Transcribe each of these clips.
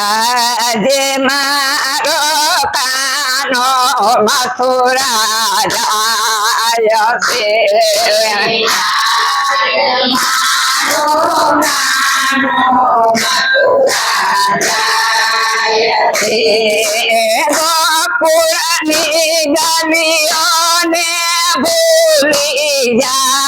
આજે મારો કાનો મથુરા જાય છે ગોપુરની ગલીઓને ભૂલી જાય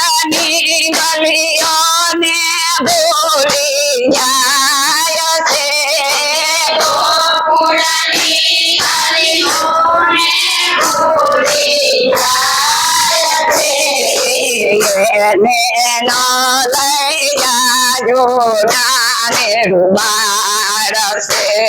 पुरानी गलियों में बोलिया से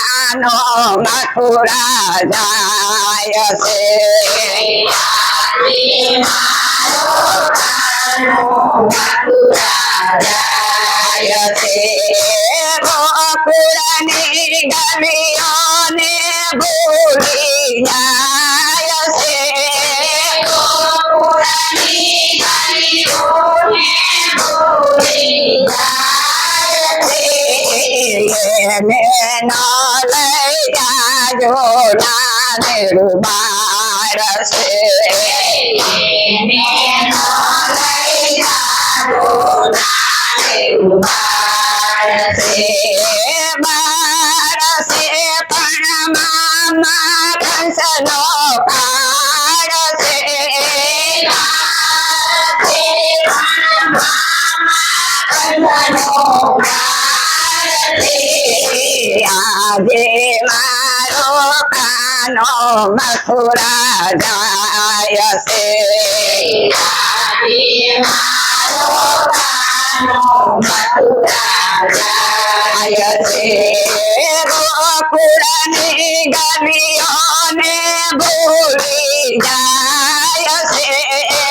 জানো মাথুরা যায় পুরানি গালিয়নে ভুলি যায় পুরানি গালিয়নে ভুলি যায় me no le da yo na ne ru ba ra se me no le નો મથુરા જાય છે ગોકુળની ગલીઓને ભૂલી જાય છે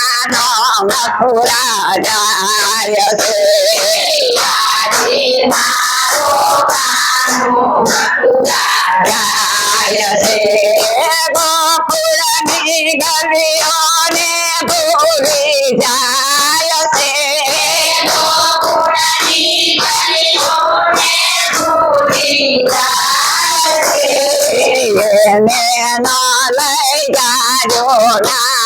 মথুরা যায় গোপুরণী গলিয়নে ভুলি যায় সে গোপুরণী গলিয়নে ভুলি যায় সে নালাই যায় না